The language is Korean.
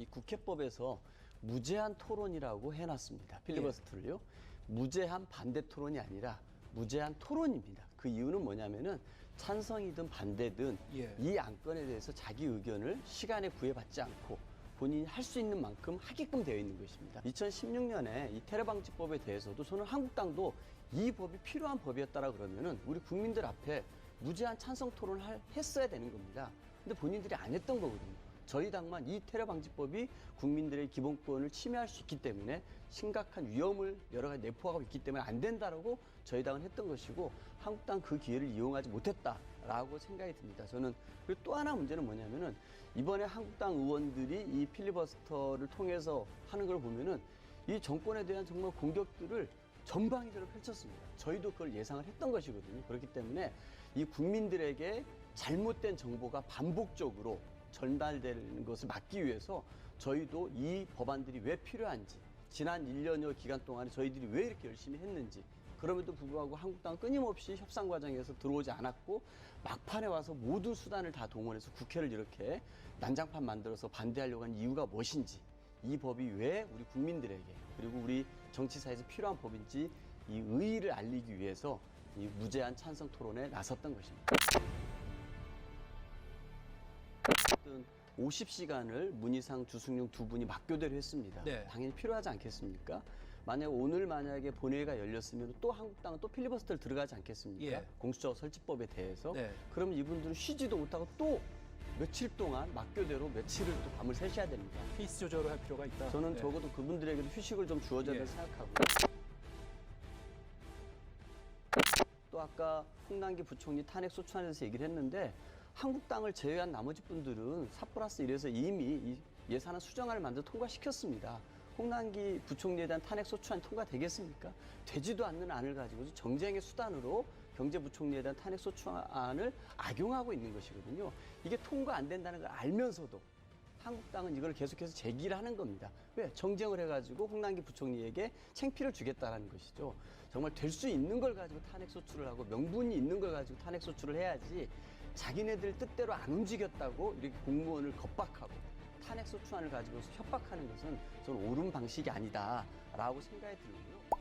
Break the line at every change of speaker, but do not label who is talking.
이 국회법에서 무제한 토론이라고 해놨습니다. 필리버스터를요. 무제한 반대 토론이 아니라 무제한 토론입니다. 그 이유는 뭐냐면은 찬성이든 반대든
예.
이 안건에 대해서 자기 의견을 시간에 구애받지 않고 본인이 할 수 있는 만큼 하게끔 되어 있는 것입니다. 2016년에 이 테러 방지법에 대해서도 저는 한국당도 이 법이 필요한 법이었다라 그러면은 우리 국민들 앞에 무제한 찬성 토론을 할- 했어야 되는 겁니다. 근데 본인들이 안 했던 거거든요. 저희 당만 이 테러 방지법이 국민들의 기본권을 침해할 수 있기 때문에 심각한 위험을 여러 가지 내포하고 있기 때문에 안 된다라고 저희 당은 했던 것이고 한국당 그 기회를 이용하지 못했다라고 생각이 듭니다. 저는 그리고 또 하나 문제는 뭐냐면은 이번에 한국당 의원들이 이 필리버스터를 통해서 하는 걸 보면은 이 정권에 대한 정말 공격들을 전방위적으로 펼쳤습니다. 저희도 그걸 예상을 했던 것이거든요. 그렇기 때문에 이 국민들에게 잘못된 정보가 반복적으로 전달되는 것을 막기 위해서 저희도 이 법안들이 왜 필요한지 지난 1년여 기간 동안에 저희들이 왜 이렇게 열심히 했는지 그럼에도 불구하고 한국당은 끊임없이 협상 과정에서 들어오지 않았고 막판에 와서 모든 수단을 다 동원해서 국회를 이렇게 난장판 만들어서 반대하려고 하는 이유가 무엇인지 이 법이 왜 우리 국민들에게 그리고 우리 정치사에서 필요한 법인지 이 의의를 알리기 위해서 이 무제한 찬성 토론에 나섰던 것입니다. 어쨌든 50시간을 문희상 주승용 두 분이 맞교대로 했습니다.
네.
당연히 필요하지 않겠습니까? 만약 오늘 만약에 본회의가 열렸으면 또 한국당은 또 필리버스터를 들어가지 않겠습니까?
예.
공수처 설치법에 대해서.
네.
그럼 이분들은 쉬지도 못하고 또 며칠 동안 맞교대로 며칠을 또 밤을 새셔야 됩니다.
페이스 조절을 할 필요가 있다.
저는
네.
적어도 그분들에게도 휴식을 좀 주어져야
예.
된다고 생각하고 또 아까 홍남기 부총리 탄핵 소추안에 대해서 얘기를 했는데 한국당을 제외한 나머지 분들은 4 플러스 1에서 이미 이 예산안 수정안을 만들어 통과시켰습니다. 홍남기 부총리에 대한 탄핵 소추안이 통과되겠습니까? 되지도 않는 안을 가지고 정쟁의 수단으로 경제부총리에 대한 탄핵 소추안을 악용하고 있는 것이거든요. 이게 통과 안 된다는 걸 알면서도 한국당은 이걸 계속해서 제기를 하는 겁니다. 왜? 정쟁을 해가지고 홍남기 부총리에게 챙피를 주겠다라는 것이죠. 정말 될 수 있는 걸 가지고 탄핵 소추를 하고 명분이 있는 걸 가지고 탄핵 소추를 해야지 자기네들 뜻대로 안 움직였다고 이렇게 공무원을 겁박하고 탄핵 소추안을 가지고서 협박하는 것은 저는 옳은 방식이 아니다라고 생각이 들고요.